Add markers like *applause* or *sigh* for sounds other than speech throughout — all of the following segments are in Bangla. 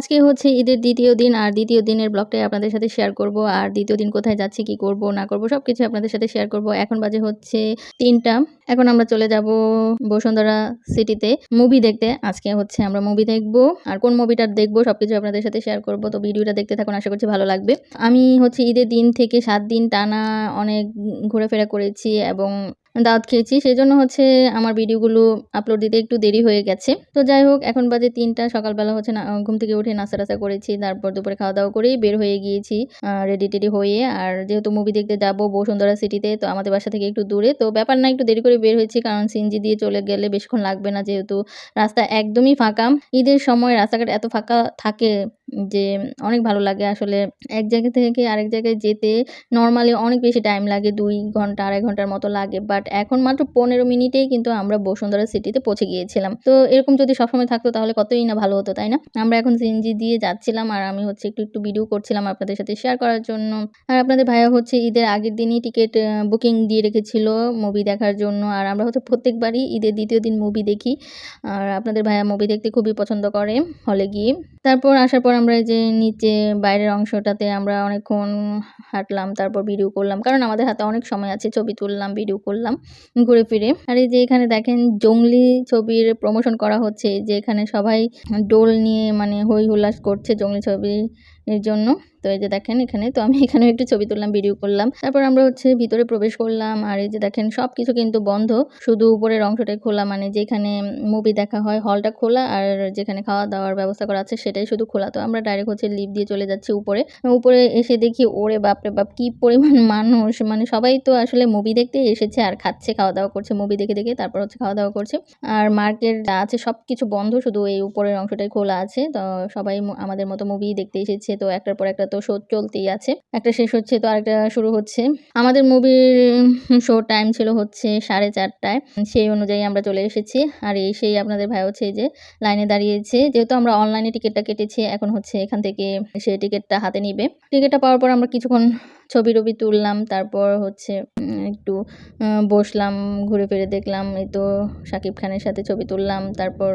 আজকে হচ্ছে ঈদের দ্বিতীয় দিন, আর দ্বিতীয় দিনের ব্লগটাই আপনাদের সাথে শেয়ার করব। আর দ্বিতীয় দিন কোথায় যাচ্ছি, কি করব, না করব সব কিছু আপনাদের সাথে শেয়ার করব। এখন বাজে হচ্ছে তিনটা। এখন আমরা চলে যাব বসুন্ধরা সিটিতে মুভি দেখতে। আজকে হচ্ছে আমরা মুভি দেখব, আর কোন মুভিটা দেখব সব কিছু আপনাদের সাথে শেয়ার করব। তো ভিডিওটা দেখতে থাকুন, আশা করছি ভালো লাগবে। আমি হচ্ছে ঈদের দিন থেকে সাত দিন টানা অনেক ঘোরাফেরা করেছি এবং দাওয়াত খেয়েছি। সেই জন্য হচ্ছে আমার ভিডিওগুলো আপলোড দিতে একটু দেরি হয়ে গেছে। তো যাই হোক, এখন বাজে তিনটা, সকালবেলা হচ্ছে ঘুম থেকে উঠে নাস্তা টাস্তা করেছি, তারপর দুপুরে খাওয়া দাওয়া করেই বের হয়ে গিয়েছি রেডি টেডি হয়ে। আর যেহেতু মুভি দেখতে যাব বসুন্ধরা সিটিতে তো আমাদের বাসা থেকে একটু দূরে। তো ব্যাপার না, একটু দেরি করে বের হয়েছি, কারণ সিনজি দিয়ে চলে গেলে বেশিক্ষণ লাগবে না, যেহেতু রাস্তা একদমই ফাঁকা। ঈদের সময় রাস্তাঘাট এত ফাঁকা থাকে যে অনেক ভালো লাগে আসলে এক জায়গা থেকে আরেক জায়গায় যেতে নর্মালি অনেক বেশি টাইম লাগে, দুই ঘণ্টা, আড়াই ঘণ্টার মতো লাগে। বাট এখন মাত্র পনেরো মিনিটেই কিন্তু আমরা বসুন্ধরা সিটিতে পৌঁছে গিয়েছিলাম। তো এরকম যদি সবসময় থাকতো তাহলে কতই না ভালো হতো, তাই না? আমরা এখন সিএনজি দিয়ে যাচ্ছিলাম আর আমি হচ্ছে একটু একটু ভিডিও করছিলাম আপনাদের সাথে শেয়ার করার জন্য। আর আপনাদের ভাইয়া হচ্ছে ঈদের আগের দিনই টিকিট বুকিং দিয়ে রেখেছিল মুভি দেখার জন্য। আর আমরা হচ্ছে প্রত্যেকবারই ঈদের দ্বিতীয় দিন মুভি দেখি। আর আপনাদের ভাইয়া মুভি দেখতে খুবই পছন্দ করে হলে গিয়ে। তারপর আসার পর আমরা যে নিচে বাইরের অংশটাতে আমরা অনেকক্ষণ হাঁটলাম, তারপর ভিডিও করলাম। কারণ আমাদের হাতে অনেক সময় আছে, ছবি তুললাম ভিডিও করলাম ঘুরে ফিরে। আর এই যে এখানে দেখেন জঙ্গলি ছবির প্রমোশন করা হচ্ছে যে এখানে সবাই ডোল নিয়ে মানে হই হুল্লাস করছে জঙ্গলি ছবি এর জন্য। তো এই যে দেখেন এখানে, তো আমি এখানেও একটু ছবি তুললাম ভিডিও করলাম। তারপর আমরা হচ্ছে ভিতরে প্রবেশ করলাম আর এই যে দেখেন সব কিছু কিন্তু বন্ধ। শুধু উপরের অংশটাই খোলা মানে যেখানে মুভি দেখা হয় হলটা খোলা আর যেখানে খাওয়া দাওয়ার ব্যবস্থা করা আছে সেটাই শুধু খোলা। তো আমরা ডাইরেক্ট হচ্ছে লিফট দিয়ে চলে যাচ্ছি উপরে। উপরে এসে দেখি, ওরে বাপরে বাপ, কি পরিমাণ *laughs* মানুষ। মানে সবাই তো আসলে মুভি দেখতে এসেছে আর খাচ্ছে, খাওয়া দাওয়া করছে মুভি দেখে দেখে তারপর হচ্ছে খাওয়া দাওয়া করছে। আর মার্কেট যা আছে সব কিছু বন্ধ, শুধু এই উপরের অংশটাই খোলা আছে। তো সবাই আমাদের মতো মুভি দেখতে এসেছে। তো একটার পর একটা তো শো চলতেই আছে। একটা শেষ হচ্ছে তো আরেকটা শুরু হচ্ছে। আমাদের মুভির শো টাইম ছিল হচ্ছে সাড়ে চারটায়। সেই অনুযায়ী আমরা চলে এসেছি। আর এই সেই আপনাদের ভাই হচ্ছে যে লাইনে দাঁড়িয়েছে। যেহেতু আমরা অনলাইনে টিকিটটা কেটেছি, এখন হচ্ছে এখান থেকে সে টিকিটটা হাতে নিবে। টিকিটটা পাওয়ার পর আমরা কিছুক্ষণ ছবি টবি তুললাম, তারপর হচ্ছে একটু বসলাম, ঘুরে ফিরে দেখলাম, এই তো শাকিব খানের সাথে ছবি তুললাম, তারপর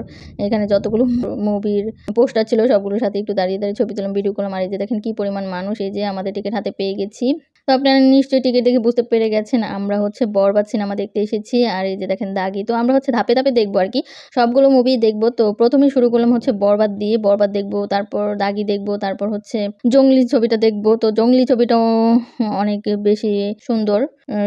এখানে যতগুলো মুভির পোস্টার ছিল সবগুলোর সাথে একটু দাঁড়িয়ে দাঁড়িয়ে ছবি তুললাম ভিডিও করলাম, আর এই যে দেখেন কী পরিমাণ মানুষ, এই যে আমাদের টিকিট হাতে পেয়ে গেছি। তো আপনারা নিশ্চয়ই টিকিট দেখে বুঝতে পেরে গেছেন, আমরা হচ্ছে বরবাদ সিনেমা দেখতে এসেছি। আর এই যে দেখেন দাগি, তো আমরা হচ্ছে ধাপে ধাপে দেখব আর কি। সবগুলো মুভি দেখব। তো প্রথমে শুরু করলাম হচ্ছে বরবাদ দিয়ে, বরবাদ দেখব, তারপর দাগি দেখব, তারপর হচ্ছে জঙ্গলি ছবিটা দেখব। তো জঙ্গলি ছবিটাও অনেক বেশি সুন্দর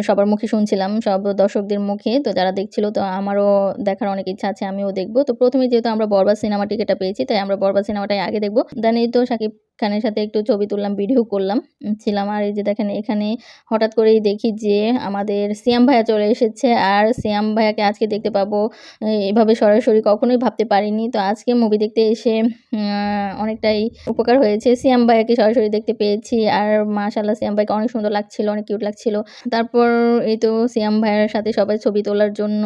সবার মুখে শুনছিলাম, সব দর্শকদের মুখে। তো যারা দেখছিল, তো আমারও দেখার অনেক ইচ্ছা আছে, আমিও দেখব। তো প্রথমে যেহেতু আমরা বরবাদ সিনেমা টিকিটটা পেয়েছি, তাই আমরা বরবাদ সিনেমাটাই আগে দেখব। দেন এই তো সাকিব খানের সাথে একটু ছবি তুললাম ভিডিও করলাম। ছিলাম আর এই যে দেখেন, এখানে হঠাৎ করেই দেখি যে আমাদের সিয়াম ভাইয়া চলে এসেছে আর সিয়াম ভাইয়াকে আজকে দেখতে পাবো এভাবে সরাসরি কখনোই ভাবতে পারিনি। তো আজকে মুভি দেখতে এসে অনেকটাই উপকার হয়েছে। সিয়াম ভাইয়াকে সরাসরি দেখতে পেয়েছি আর মাশাল্লাহ সিয়াম ভাইকে অনেক সুন্দর লাগছিল, অনেক কিউট লাগছিল। তারপর এই তো সিয়াম ভাইয়ের সাথে সবাই ছবি তোলার জন্য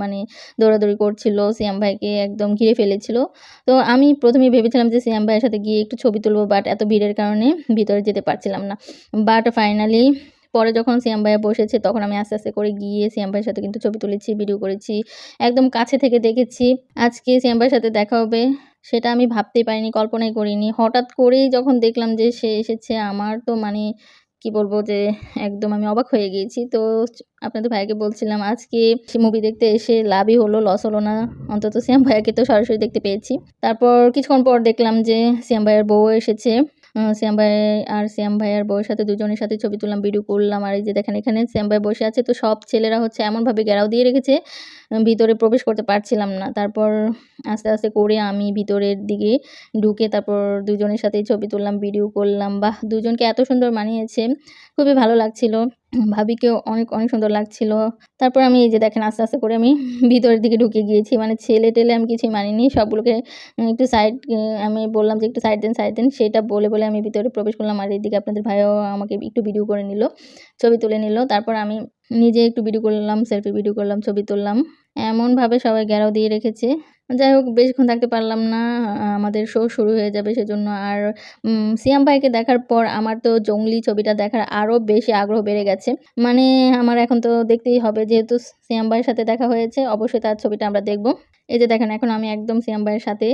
মানে দৌড়াদৌড়ি করছিল। সিয়াম ভাইকে একদম ঘিরে ফেলেছিল। তো আমি প্রথমে ভেবেছিলাম যে সিয়াম ভাইয়ের সাথে গিয়ে একটু ছবি তুলবো বাট এত ভিড়ের কারণে ভিতরে যেতে পারছিলাম না। বাট ফাইনালি পরে যখন সিয়াম ভাইয়া বসেছে, তখন আমি আস্তে আস্তে করে গিয়ে সিয়াম ভাইয়ের সাথে কিন্তু ছবি তুলেছি ভিডিও করেছি, একদম কাছে থেকে দেখেছি। আজকে সিয়াম ভাইয়ের সাথে দেখা হবে, সেটা আমি ভাবতেই পারিনি, কল্পনাই করিনি। হঠাৎ করেই যখন দেখলাম যে সে এসেছে, আমার তো মানে কি বলব যে একদম আমি অবাক হয়ে গিয়েছি। তো আপনাদের ভাইকে বলছিলাম, আজকে মুভি দেখতে এসে লাভই হলো লস হলো না। অন্তত শ্যাম ভাইয়াকে তো সরাসরি দেখতে পেয়েছি। তারপর কিছুক্ষণ পর দেখলাম যে শ্যাম ভাইয়ের বউ এসেছে। শ্যাম ভাই আর শ্যাম ভাইয়ার বউয়ের সাথে দুজনের সাথে ছবি তুললাম ভিডিও করলাম, আর এই যে দেখেন এখানে শ্যাম ভাই বসে আছে, তো সব ছেলেরা হচ্ছে এমনভাবে গেরাও দিয়ে রেখেছে ভিতরে প্রবেশ করতে পারছিলাম না। তারপর আস্তে আস্তে করে আমি ভিতরের দিকে ঢুকে তারপর দুজনের সাথে ছবি তুললাম ভিডিও করলাম। বা দুজনকে এত সুন্দর মানিয়েছে, খুবই ভালো লাগছিল। ভাবিকেও অনেক অনেক সুন্দর লাগছিল। তারপর আমি এই যে দেখেন, আস্তে আস্তে করে আমি ভিতরের দিকে ঢুকে গিয়েছি। মানে ছেলে টেলে আমি কিছুই মানিনি। সবগুলোকে একটু সাইড আমি বললাম যে একটু সাইড দেন সাইড দেন। সেটা বলে বলে আমি ভিতরে প্রবেশ করলাম। আর এইদিকে আপনাদের ভাইও আমাকে একটু ভিডিও করে নিল, ছবি তুলে নিল। তারপর আমি নিজে একটু ভিডিও করলাম সেলফি ভিডিও করলাম, ছবি তুললাম। এমনভাবে সবাই ঘেরাও দিয়ে রেখেছে। যাই হোক, বেশিক্ষণ থাকতে পারলাম না, আমাদের শো শুরু হয়ে যাবে সেজন্য। আর সিয়াম ভাইকে দেখার পর আমার তো জঙ্গলি ছবিটা দেখার আরও বেশি আগ্রহ বেড়ে গেছে। মানে আমার এখন তো দেখতেই হবে, যেহেতু সিয়াম ভাইয়ের সাথে দেখা হয়েছে, অবশ্যই তার ছবিটা আমরা দেখব। এই যে দেখেন, এখন আমি একদম সিয়াম ভাইয়ের সাথে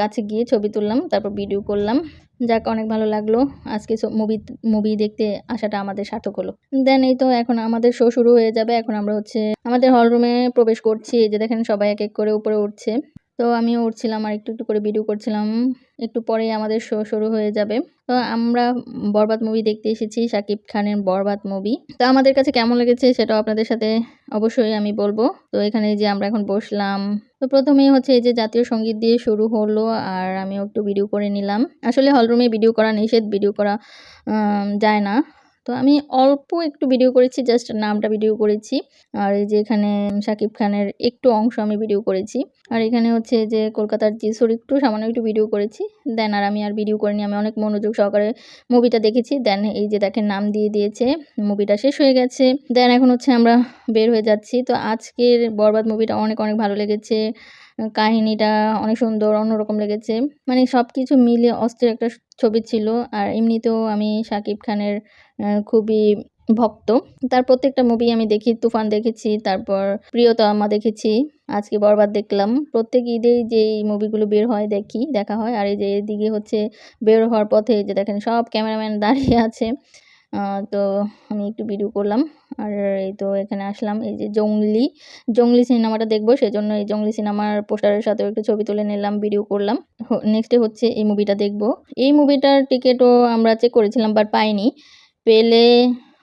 কাছে গিয়ে ছবি তুললাম, তারপর ভিডিও করলাম। যাক, অনেক ভালো লাগল। আজকে মুভি মুভি দেখতে আসাটা আমাদের সার্থক হলো দেন এই তো এখন আমাদের শো শুরু হয়ে যাবে। এখন আমরা হচ্ছে, আমাদের হল রুমে প্রবেশ করছি। এই যে দেখেন সবাই এক এক করে উপরে উঠছে। তো আমিও উঠছিলাম আর একটু একটু করে ভিডিও করছিলাম। একটু পরেই আমাদের শো শুরু হয়ে যাবে। তো আমরা বরবাদ মুভি দেখতে এসেছি শাকিব খানের বরবাদ মুভি তো আমাদের কাছে কেমন লেগেছে সেটাও আপনাদের সাথে অবশ্যই আমি বলব। তো এখানে যে আমরা এখন বসলাম। তো প্রথমেই হচ্ছে এই যে জাতীয় সংগীত দিয়ে শুরু হলো আর আমিও একটু ভিডিও করে নিলাম। আসলে হলরুমে ভিডিও করা নিষেধ ভিডিও করা যায় না। তো আমি অল্প একটু ভিডিও করেছি জাস্ট নামটা ভিডিও করেছি। আর এই যে এখানে শাকিব খানের একটু অংশ আমি ভিডিও করেছি। আর এখানে হচ্ছে যে কলকাতার যিশুর একটু সামান্য একটু ভিডিও করেছি। দেন আর আমি আর ভিডিও করিনি, আমি অনেক মনোযোগ সহকারে মুভিটা দেখেছি। দেন এই যে দেখেন নাম দিয়ে দিয়েছে মুভিটা শেষ হয়ে গেছে। দেন এখন হচ্ছে আমরা বের হয়ে যাচ্ছি। তো আজকের বরবাদ মুভিটা অনেক অনেক ভালো লেগেছে। কাহিনীটা অনেক সুন্দর, অন্যরকম লেগেছে। মানে সব কিছু মিলে অস্থির একটা ছবি ছিল। আর এমনিতেও আমি শাকিব খানের খুবই ভক্ত। তার প্রত্যেকটা মুভি আমি দেখি, তুফান দেখেছি, তারপর প্রিয়তমা দেখেছি, আজকে বরবাদ দেখলাম। প্রত্যেক ঈদেই যে মুভিগুলো বের হয়, দেখি, দেখা হয়। আর এই যে এদিকে হচ্ছে বের হওয়ার পথে যে দেখেন, সব ক্যামেরাম্যান দাঁড়িয়ে আছে। তো আমি একটু ভিডিও করলাম। আর এই তো এখানে আসলাম, এই যে জংলি জংলি সিনেমাটা দেখব, সেজন্য এই জংলি সিনেমার পোস্টারের সাথেও একটু ছবি তুলে নিলাম ভিডিও করলাম। নেক্সটে হচ্ছে এই মুভিটা দেখব। এই মুভিটার টিকিটও আমরা চেক করেছিলাম বাট পাইনি। পেলে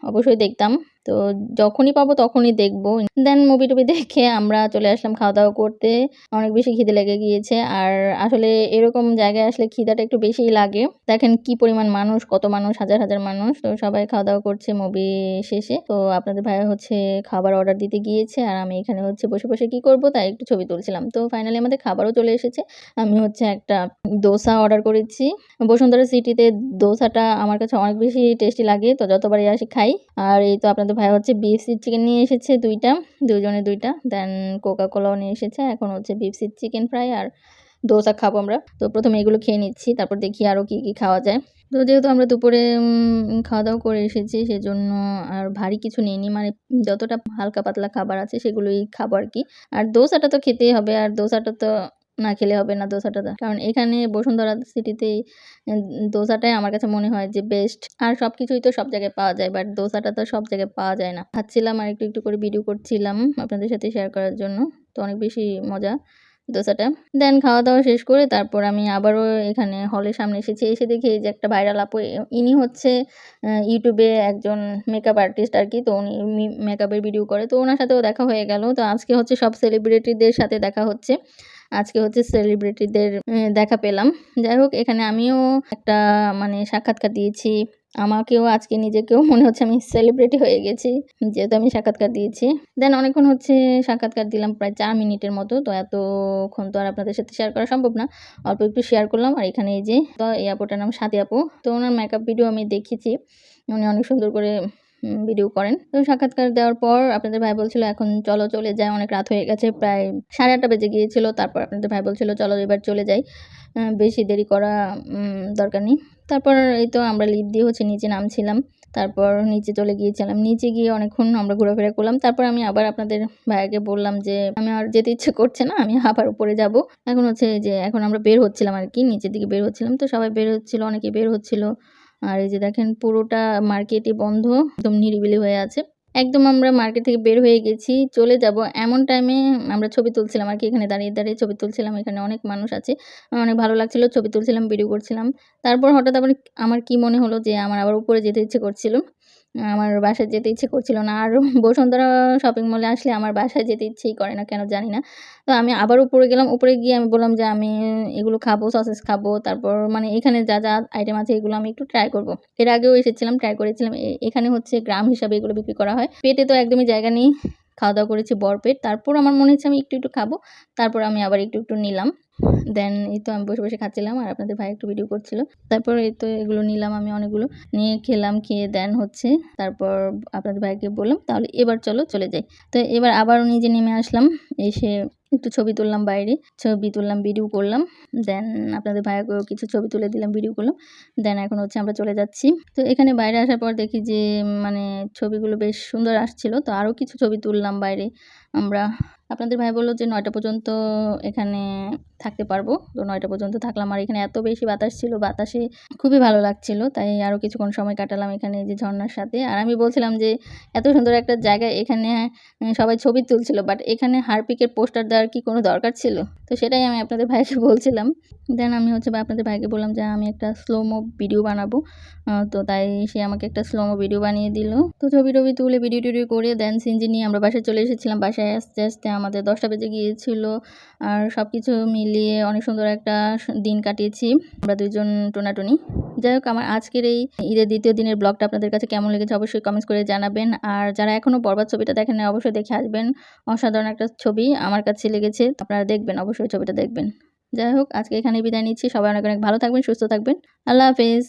অবশ্যই দেখতাম। তো যখনই পাবো তখনই দেখব। দেন মুভি টুভি দেখে আমরা চলে আসলাম খাওয়া দাওয়া করতে। অনেক বেশি খিদে লেগে গিয়েছে। আর আসলে এরকম জায়গায় আসলে খিদাটা একটু বেশিই লাগে। দেখেন কি পরিমাণ মানুষ, কত মানুষ, হাজার হাজার মানুষ। তো সবাই খাওয়া দাওয়া করছে মুভি শেষে। তো আপনাদের ভাইয়া হচ্ছে খাবার অর্ডার দিতে গিয়েছে। আর আমি এখানে হচ্ছে বসে বসে কি করব তাই একটু ছবি তুলছিলাম। তো ফাইনালি আমাদের খাবারও চলে এসেছে। আমি হচ্ছে একটা দোসা অর্ডার করেছি। বসুন্ধরা সিটিতে দোসাটা আমার কাছে অনেক বেশি টেস্টি লাগে। তো যতবারই আসি খাই। আর এই তো আপনাদের ভাই হচ্ছে বিফ সিট চিকেন নিয়ে এসেছে দুইটা, দুজনে দুইটা। দেন কোকা কোলাও নিয়ে এসেছে, এখন হচ্ছে বিফ সিট চিকেন ফ্রাই আর দোসা খাব আমরা। তো প্রথমে এগুলো খেয়ে নিচ্ছি, তারপর দেখি আরও কী কী খাওয়া যায়। তো যেহেতু আমরা দুপুরে খাওয়া দাওয়া করে এসেছি, সেজন্য আর ভারী কিছু নিইনি। মানে যতটা হালকা পাতলা খাবার আছে সেগুলোই খাব আর কি। আর দোসাটা তো খেতেই হবে, আর দোসাটা তো না খেলে হবে না দোসাটা। কারণ এখানে বসুন্ধরা সিটিতে দোসাটাই আমার কাছে মনে হয় যে বেস্ট আর সব কিছুই তো সব জায়গায় পাওয়া যায় বাট দোসাটা তো সব জায়গায় পাওয়া যায় না। খাচ্ছিলাম আর একটু একটু করে ভিডিও করছিলাম আপনাদের সাথে শেয়ার করার জন্য, তো অনেক বেশি মজা দোসাটা। দেন খাওয়া দাওয়া শেষ করে তারপর আমি আবারও এখানে হলের সামনে এসেছি, এসে দেখি যে একটা ভাইরাল আপু ইনি হচ্ছে ইউটিউবে একজন মেকআপ আর্টিস্ট আর কি, তো উনি মেকআপের ভিডিও করে, তো ওনার সাথেও দেখা হয়ে গেল। তো আজকে হচ্ছে সব সেলিব্রিটিদের সাথে দেখা হচ্ছে। আজকে হচ্ছে সেলিব্রিটিদের দেখা পেলাম। যাই হোক, এখানে আমিও একটা মানে সাক্ষাৎকার দিয়েছি। আমাকেও আজকে নিজেকেও মনে হচ্ছে আমি সেলিব্রিটি হয়ে গেছি, যেহেতু আমি সাক্ষাৎকার দিয়েছি। দেন অনেকক্ষণ হচ্ছে সাক্ষাৎকার দিলাম প্রায় চার মিনিটের মতো, তো এতক্ষণ তো আর আপনাদের সাথে শেয়ার করা সম্ভব না। অল্প একটু শেয়ার করলাম, আর এখানে এই যে তো এই আপুটার নাম সাথী আপু। তো ওনার মেকআপ ভিডিও আমি দেখেছি উনি অনেক সুন্দর করে ভিডিও করেন। তো সাক্ষাৎকার দেওয়ার পর আপনাদের ভাই বলছিল, এখন চলো চলে যায় অনেক রাত হয়ে গেছে, প্রায় সাড়ে আটটা বেজে গিয়েছিল। তারপর আপনাদের ভাই বলছিল, চলো এবার চলে যাই। বেশি দেরি করা দরকার নেই। তারপর এই তো আমরা লিফট দিয়ে হচ্ছে নিচে নামছিলাম। তারপর নিচে চলে গিয়েছিলাম। নিচে গিয়ে অনেকক্ষণ আমরা ঘোরাফেরা করলাম। তারপর আমি আবার আপনাদের ভাইয়াকে বললাম যে, আমি আর যেতে ইচ্ছে করছে না, আমি আবার উপরে যাব। এখন হচ্ছে যে, এখন আমরা বের হচ্ছিলাম আর কি, নিচের দিকে বের হচ্ছিলাম। তো সবাই বের হচ্ছিল, অনেকে বের হচ্ছিল। আর এই যে দেখেন পুরোটা মার্কেটই বন্ধ, একদম নিরিবিলি হয়ে আছে। একদম আমরা মার্কেট থেকে বের হয়ে গেছি, চলে যাব। এমন টাইমে আমরা ছবি তুলছিলাম আর কি, এখানে দাঁড়িয়ে দাঁড়িয়ে ছবি তুলছিলাম, এখানে অনেক মানুষ আছে। আমার অনেক ভালো লাগছিল, ছবি তুলছিলাম ভিডিও করছিলাম। তারপর হঠাৎ আবার আমার কি মনে হলো যে আমার আবার উপরে যেতে ইচ্ছে করছিল। আমার বাসায় যেতে ইচ্ছে করছিল না। আর বসুন্ধরা শপিং মলে আসলে আমার বাসায় যেতে ইচ্ছেই করে না, কেন জানি না। তো আমি আবার উপরে গেলাম, উপরে গিয়ে আমি বললাম যে আমি এগুলো খাব সসেস খাব, তারপর মানে এখানে যা যা আইটেম আছে এগুলো আমি একটু ট্রাই করব। এর আগেও এসেছিলাম ট্রাই করেছিলাম। এখানে হচ্ছে গ্রাম হিসাবে এগুলো বিক্রি করা হয়। পেটে তো একদমই জায়গা নেই। খাওয়া দাওয়া করেছি বরপেট তারপর আমার মনে হচ্ছে আমি একটু একটু খাব। তারপর আমি আবার একটু একটু নিলাম। দেন এই তো আমি বসে বসে খাচ্ছিলাম আর আপনাদের ভাই একটু ভিডিও করছিল। তারপর এই তো এগুলো নিলাম আমি অনেকগুলো। নিয়ে খেলাম, খেয়ে দেন হচ্ছে তারপর আপনাদের ভাইকে বললাম, তাহলে এবার চলো চলে যাই। তো এবার আবারও নিজে নেমে আসলাম। এসে একটু ছবি তুললাম বাইরে, ছবি তুললাম ভিডিও করলাম দেন আপনাদের ভাইয়াকেও কিছু ছবি তুলে দিলাম ভিডিও করলাম দেন এখন হচ্ছে আমরা চলে যাচ্ছি। তো এখানে বাইরে আসার পর দেখি যে মানে ছবিগুলো বেশ সুন্দর আসছিল, তো আরও কিছু ছবি তুললাম বাইরে আমরা। আপনাদের ভাই বলল যে নয়টা পর্যন্ত এখানে থাকতে পারব। তো নয়টা পর্যন্ত থাকলাম। আর এখানে এত বেশি বাতাস ছিল, বাতাসে খুবই ভালো লাগছিল। তাই আরও কিছুক্ষণ সময় কাটালাম এখানে যে ঝর্নার সাথে। আর আমি বলছিলাম যে এত সুন্দর একটা জায়গা এখানে সবাই ছবি তুলছিল বাট এখানে হারপিকের পোস্টার দেওয়ার কি কোনো দরকার ছিল? তো সেটাই আমি আপনাদের ভাইকে *laughs* বলছিলাম। দেন আমি হচ্ছে আপনাদের ভাইকে বললাম যে আমি একটা স্লোমো ভিডিও বানাবো। তো তাই সে আমাকে একটা স্লোমো ভিডিও বানিয়ে দিল। তো ছবি টবি তুলে ভিডিও টিডিও করে দেন সিনজি নিয়ে আমরা বাসায় চলে এসেছিলাম। বাসায় আস্তে আস্তে আমাদের দশটা বেজে গিয়েছিল আর সব কিছু মিলিয়ে অনেক সুন্দর একটা দিন কাটিয়েছি। আমরা দুজন টোনাটুনি। যাই হোক আমার আজকের এই ঈদের দ্বিতীয় দিনের ব্লগটা আপনাদের কাছে কেমন লেগেছে অবশ্যই কমেন্টস করে জানাবেন। আর যারা এখনও বরবাদ ছবিটা দেখেন নাই, অবশ্যই দেখে আসবেন। অসাধারণ একটা ছবি আমার কাছে লেগেছে আপনারা দেখবেন অবশ্যই ছবিটা দেখবেন। যাই হোক আজকে এখানে বিদায় নিচ্ছি। সবাই অনেক অনেক ভালো থাকবেন সুস্থ থাকবেন। আল্লাহ হাফেজ।